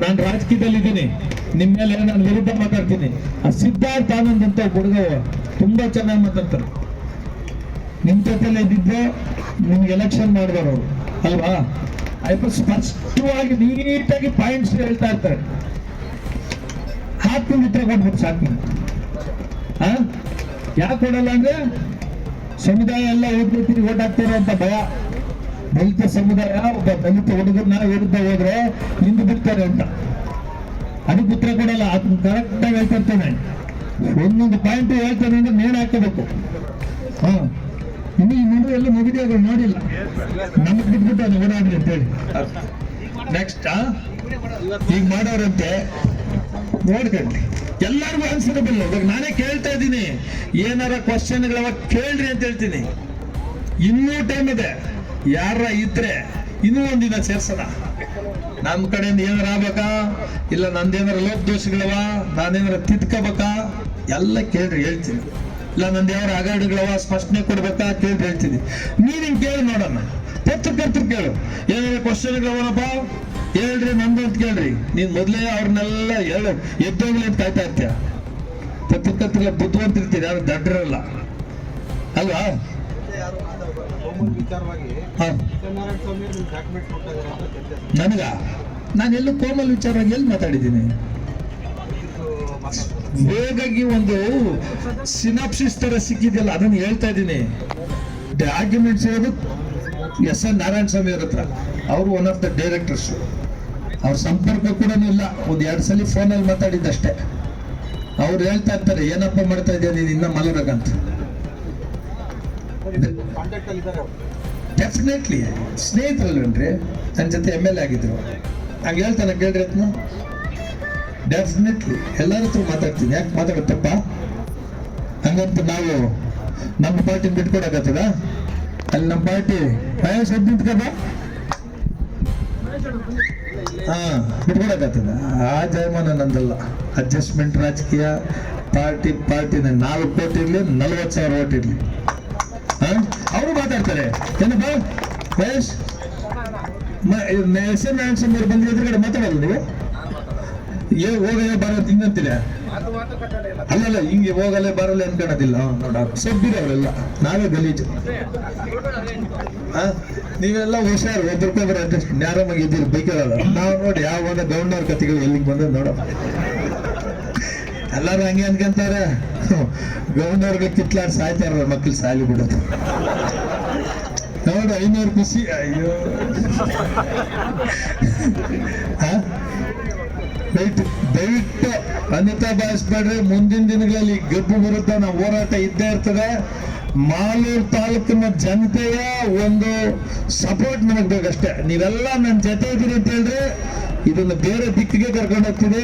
ನಾನು ರಾಜಕೀಯದಲ್ಲಿ ಇದ್ದೀನಿ ನಿಮ್ಮ ಮೇಲೆ ನಾನು ವಿರುದ್ಧ ಮಾತಾಡ್ತೀನಿ. ಆ ಸಿದ್ಧಾರ್ಥ ಆನಂದ್ ಅಂತ ಹುಡುಗ ತುಂಬಾ ಚೆನ್ನಾಗಿ ಮಾತಾಡ್ತಾರೆ ನಿಮ್ ಜೊತೆಲೆ ಇದ್ದಿದ್ರೆ ನಿಮ್ಗೆ ಎಲೆಕ್ಷನ್ ಮಾಡಿದವರು ಅವರು. ಅಲ್ವಾ? ಅದಕ್ಕೆ ಸ್ಪಷ್ಟವಾಗಿ ನೀಟಾಗಿ ಪಾಯಿಂಟ್ಸ್ ಹೇಳ್ತಾ ಇರ್ತಾರೆ. ಹಾಕಿ ಮಿತ್ರ ಕೊಟ್ಬಿಟ್ಟು ಸಾಕು ಹಾ ಯಾಕೆ ಕೊಡಲ್ಲ ಅಂದ್ರೆ, ಸಮುದಾಯ ಎಲ್ಲ ಓದ್ಬಿಡ್ತೀನಿ ಓಟ್ ಹಾಕ್ತಾರೋ ಅಂತ ಭಯ. ದಲಿತ ಸಮುದಾಯ, ಒಬ್ಬ ದಲಿತ ಹುಡುಗರನ್ನ ವಿರುದ್ಧ ಹೋದ್ರೆ ಹಿಂದೆ ಬಿಡ್ತಾರೆ ಅಂತ. ಅದಕ್ಕೆ ಉತ್ತರ ಕೊಡಲ್ಲ ಅದನ್ನ ಕರೆಕ್ಟ್ ಆಗಿ ಹೇಳ್ತಿರ್ತೇನೆ ಒಂದೊಂದು ಪಾಯಿಂಟ್ ಹೇಳ್ತಾನೆ ಅಂದ್ರೆ ನೇಣು ಹಾಕಬೇಕು. ಹಾ. ಇನ್ನು ಈ ಮಗು ಎಲ್ಲ ಮುಗಿದೇ ನೋಡಿಲ್ಲ. ನಮಗ್ ಬಿಟ್ಬಿಟ್ಟು ಅದು ಓಡಾಡ್ರಿ ಅಂತೇಳಿ ನೆಕ್ಸ್ಟ್ ಈಗ ಮಾಡೋರಂತೆ. ನೋಡ್ಕೊಂಡ್ರಿ. ಎಲ್ಲರಿಗೂ ಆನ್ಸರಬಲ್ ಇವಾಗ ನಾನೇ ಕೇಳ್ತಾ ಇದ್ದೀನಿ. ಏನಾರ ಕ್ವಶನ್ಗಳವ ಕೇಳ್ರಿ ಅಂತ ಹೇಳ್ತೀನಿ. ಇನ್ನೂ ಟೈಮ್ ಇದೆ. ಯಾರ ಇದ್ರೆ ಇನ್ನೂ ಒಂದಿನ ಸೇರ್ಸೋಣ. ನಮ್ಮ ಕಡೆಯಿಂದ ಏನಾರ ಆಗ್ಬೇಕಾ? ಇಲ್ಲ ನಂದೇನಾರ ಲೋಪದೋಷಗಳವ ನಾನೇನಾರ ತಿದ್ಕೋಬೇಕಾ ಎಲ್ಲ ಕೇಳ್ರಿ, ಹೇಳ್ತೀನಿ. ಇಲ್ಲ, ನಂದು ಯಾವ್ರ ಅಗಾಡುಗಳವ, ಸ್ಪಷ್ಟನೆ ಕೊಡ್ಬೇಕಾ? ಕೇಳ್ರಿ, ಹೇಳ್ತೀನಿ. ನೀನ್ ಹಿಂಗ್ ಕೇಳಿ ನೋಡೋಣ. ಪತ್ರಕರ್ತರು ಕೇಳು. ಏನಾರ ಕ್ವಶನ್ಗಳವನಪ್ಪ ಹೇಳ್ರಿ ನಂದು ಅಂತ ಕೇಳ್ರಿ. ನೀನ್ ಮೊದಲೇ ಅವ್ರನ್ನೆಲ್ಲ ಹೇಳು. ಎದ್ದೋಗ್ಲಿ ಅಂತ ಕಾಯ್ತಾ ಇರ್ತೀಯ. ಪತ್ರಕರ್ತರೆಲ್ಲ ಬುದ್ಧಿವಂತಿರ್ತೀರಿ, ಯಾರು ದಡ್ಡರಲ್ಲ ಅಲ್ವಾ? ನನಗ? ನಾನು ಎಲ್ಲೂ ಕೋಮಲ್ ವಿಚಾರವಾಗಿ ಎಲ್ಲಿ ಮಾತಾಡಿದ್ದೀನಿ? ಬೇಗಾಗಿ ವೇಗಾಗಿ ಒಂದು ಸಿನಾಪ್ಸಿಸ್ ತರ ಸಿಕ್ಕಿದೆಯಲ್ಲ ಅದನ್ನ ಹೇಳ್ತಾ ಇದ್ದೀನಿ. ಡಾಕ್ಯುಮೆಂಟ್ಸ್ ಇರೋದು ಎಸ್ ಎನ್ ನಾರಾಯಣ ಸ್ವಾಮಿ ಅವ್ರ ಹತ್ರ. ಅವರು ಒನ್ ಆಫ್ ದ ಡೈರೆಕ್ಟರ್ಸ್ ಅವ್ರ ಸಂಪರ್ಕ ಕೂಡ ಇಲ್ಲ. ಒಂದು ಎರಡು ಸಲ ಫೋನಲ್ಲಿ ಮಾತಾಡಿದ್ದಷ್ಟೇ. ಅವ್ರು ಹೇಳ್ತಾ ಇರ್ತಾರೆ ಏನಪ್ಪ ಮಾಡ್ತಾ ಇದೆಯಾ ನೀನು ಇನ್ನ ಮಲರಗಂತ. ಡೆಫಿನೆಟ್ಲಿ ಸ್ನೇಹಿತರಲ್ವೇನ್ರಿ ನನ್ನ ಜೊತೆ ಎಂ ಎಲ್ ಎ ಆಗಿದ್ರು. ಹಂಗೆ ಹೇಳ್ತಾನೆ ಕೇಳ್ರಿ ಅತ್ನ ಡೆಫಿನೆಟ್ಲಿ ಎಲ್ಲರ ಹತ್ರ ಮಾತಾಡ್ತೀನಿ. ಯಾಕೆ ಮಾತಾಡುತ್ತಪ್ಪ ಹಂಗಂತ ನಾವು ನಮ್ಮ ಪಾರ್ಟಿ ಬಿಟ್ಕೊಡಕತ್ತದ ಅಲ್ಲಿ ನಮ್ಮ ಪಾರ್ಟಿ ಮಹೇಶ್ ಅದ್ ನಿಂತ್ಕದ ಹಾ ಬಿಟ್ಕೊಡಕತ್ತದ ಆ ಜಯಮಾನ ನಂದಲ್ಲ. ಅಡ್ಜಸ್ಟ್ಮೆಂಟ್ ರಾಜಕೀಯ ಪಾರ್ಟಿ ಪಾರ್ಟಿನ ನಾಲ್ಕು ಕೋಟಿ ಇರಲಿ, ನಲ್ವತ್ತು ಸಾವಿರ ಓಟ್ ಇರ್ಲಿ. ಅವರು ಮಾತಾಡ್ತಾರೆ. ಏನಪ್ಪ ಮಹೇಶ್? ನಾರಾಯಣ ಸ್ವಾಮಿ ಅವ್ರು ಬಂದ್ರೆ ಎದುರುಗಡೆ ಮಾತಾಡಲ್ಲ ನೀವು? ಏ, ಹೋಗಲೇ ಬರೋದು ಹಿಂಗಂತೀರ ಅಲ್ಲಲ್ಲ ಹಿಂಗೆ ಹೋಗಲೇ ಬರಲ್ಲ ಅನ್ಕೊಳೋದಿಲ್ಲ. ನೋಡ ಸಬ್ಬಿರ ಅವರೆಲ್ಲ. ನಾವೇ ಗಲೀಜು. ನೀವೆಲ್ಲ ಹುಷಾರು ಒಬ್ಬರಿಗೊಬ್ಬರು ಅಂತ ನ್ಯಾರಾಮಾಗಿ ಇದ್ದೀರಿ ಬೈಕಲ್ಲ ನಾವು ನೋಡಿ ಯಾವಾಗ ಗೌಂಡವ್ರ ಕತೆಗೆ ಎಲ್ಲಿಗೆ ಬಂದ್ರೆ ನೋಡ ಎಲ್ಲರೂ ಹಂಗೆ ಅನ್ಕೊಂತಾರೆ ಗೌಂಡವ್ರಿಗೆ ಕಿತ್ಲಾಡ್ ಸಾಯ್ತಾರ ಮಕ್ಳು ಸಾಲಿ ಬಿಡೋದು. ನೋಡು, ಐನೂರು ಖುಷಿ. ಅಯ್ಯೋ? ದಯವಿಟ್ಟು ಅನಿತಾ ಬಾಯಿಸ್ಬೇಡ್ರಿ ಮುಂದಿನ ದಿನಗಳಲ್ಲಿ ಗಬ್ಬು ವಿರುದ್ಧ ನಾವು ಹೋರಾಟ ಇದ್ದೇ ಇರ್ತದೆ. ಮಾಲೂರು ತಾಲೂಕಿನ ಜನತೆಯ ಒಂದು ಸಪೋರ್ಟ್ ನನಗೆ ಬೇಕಷ್ಟೇ. ನೀವೆಲ್ಲ ನನ್ನ ಜೊತೆ ಇದ್ದೀರಿ ಅಂತ ಹೇಳಿದ್ರೆ ಇದನ್ನು ಬೇರೆ ದಿಕ್ಕಿಗೆ ಕರ್ಕೊಂಡು ಹೋಗ್ತಿದೆ.